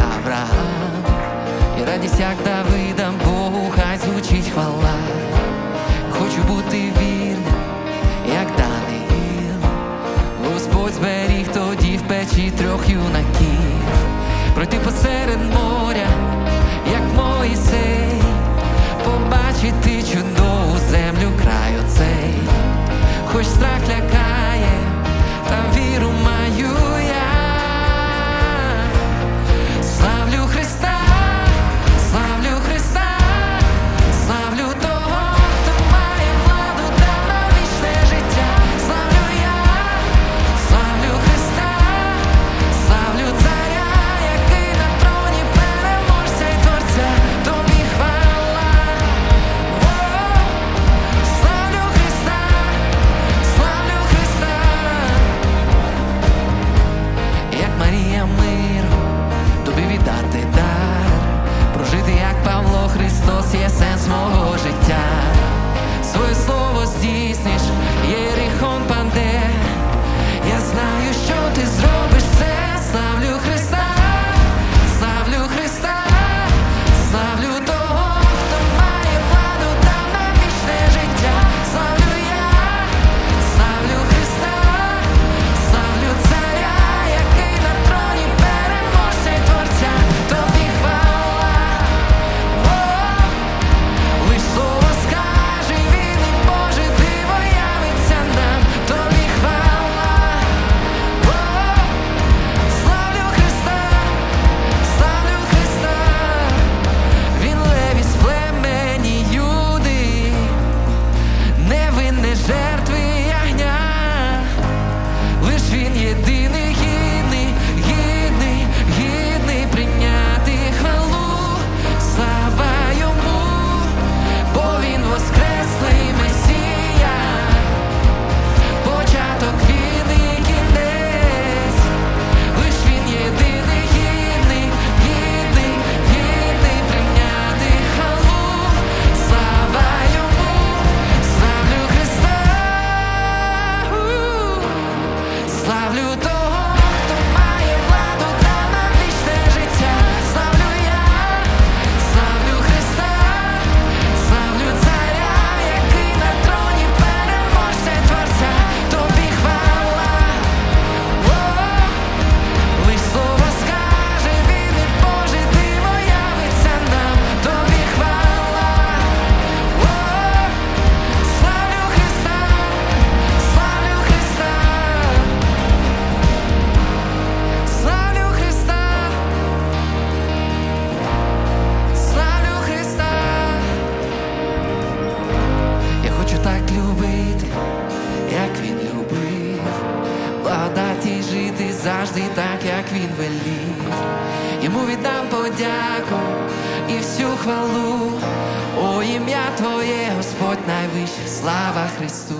Авраам, і радісяк як Давидам Богу, хай звучить хвала. Хочу бути вірним, як Даниїл Господь зберіг тоді в печі трьох юнаків, пройти посеред моря, як Моїсей, побачити чудову землю краю цей, хоч страх лякає сенс мого життя, своє слово здійсниш. завжди так, як він велів. Йому віддам подяку і всю хвалу, о ім'я Твоє, Господь найвище, слава Христу.